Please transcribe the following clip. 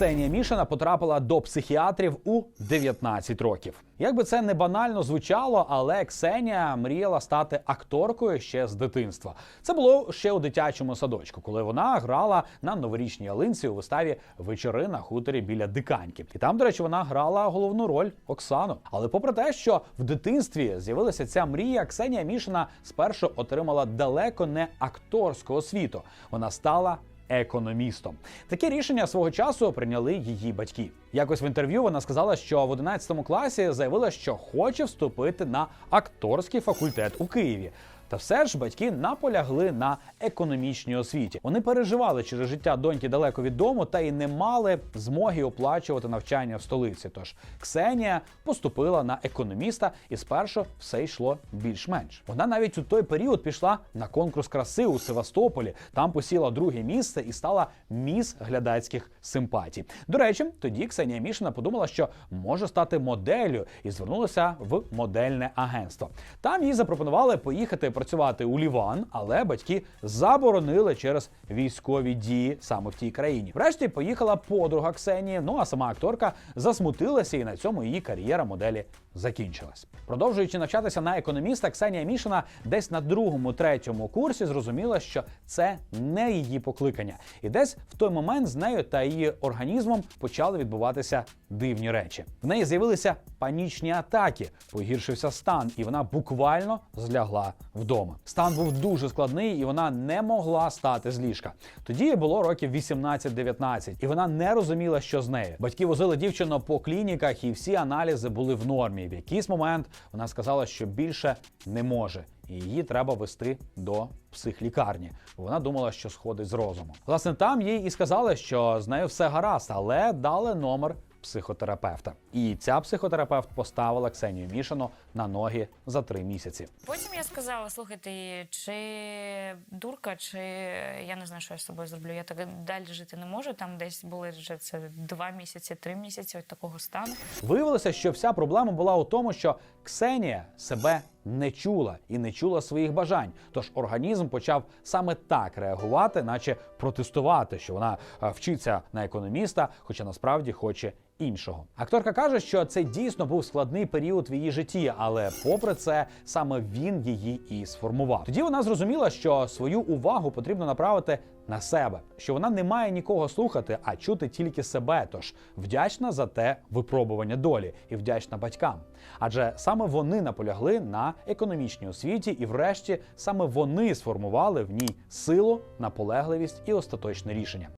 Ксенія Мішина потрапила до психіатрів у 19 років. Як би це не банально звучало, але Ксенія мріяла стати акторкою ще з дитинства. Це було ще у дитячому садочку, коли вона грала на новорічній ялинці у виставі Вечори на хуторі біля диканьки. І там, до речі, вона грала головну роль Оксану. Але попри те, що в дитинстві з'явилася ця мрія, Ксенія Мішина спершу отримала далеко не акторську освіту. Вона стала економістом. Таке рішення свого часу прийняли її батьки. Якось в інтерв'ю вона сказала, що в 11 класі заявила, що хоче вступити на акторський факультет у Києві. Та все ж батьки наполягли на економічній освіті. Вони переживали через життя доньки далеко від дому та й не мали змоги оплачувати навчання в столиці. Тож Ксенія поступила на економіста, і спершу все йшло більш-менш. Вона навіть у той період пішла на конкурс краси у Севастополі. Там посіла друге місце і стала міс глядацьких симпатій. До речі, тоді Ксенія Мішина подумала, що може стати моделлю, і звернулася в модельне агентство. Там їй запропонували поїхати працювати у Ліван, але батьки заборонили через військові дії саме в тій країні. Врешті поїхала подруга Ксенії. Ну а сама акторка засмутилася, і на цьому її кар'єра моделі закінчилась. Продовжуючи навчатися на економіста, Ксенія Мішина десь на другому, третьому курсі зрозуміла, що це не її покликання, і десь в той момент з нею та її організмом почали відбуватися дивні речі. В неї з'явилися панічні атаки, погіршився стан, і вона буквально злягла вдома. Стан був дуже складний, і вона не могла стати з ліжка. Тоді їй було років 18-19, і вона не розуміла, що з нею. Батьки возили дівчину по клініках, і всі аналізи були в нормі. В якийсь момент вона сказала, що більше не може. І її треба вести до психлікарні. Вона думала, що сходить з розуму. Власне, там їй і сказали, що з нею все гаразд, але дали номер психотерапевта. І ця психотерапевт поставила Ксенію Мішину на ноги за три місяці. Потім я сказала: слухайте, чи дурка, чи я не знаю, що я з собою зроблю. Я так далі жити не можу. Там десь були вже це два місяці, три місяці от такого стану. Виявилося, що вся проблема була у тому, що Ксенія себе не чула і не чула своїх бажань. Тож організм почав саме так реагувати, наче протестувати, що вона е, вчиться на економіста, хоча насправді хоче іншого. Акторка каже, що це дійсно був складний період в її житті, але попри це саме він її і сформував. Тоді вона зрозуміла, що свою увагу потрібно направити на себе, що вона не має нікого слухати, а чути тільки себе. Тож вдячна за те випробування долі і вдячна батькам. Адже саме вони наполягли на економічній освіті, і, врешті, саме вони сформували в ній силу, наполегливість і остаточне рішення.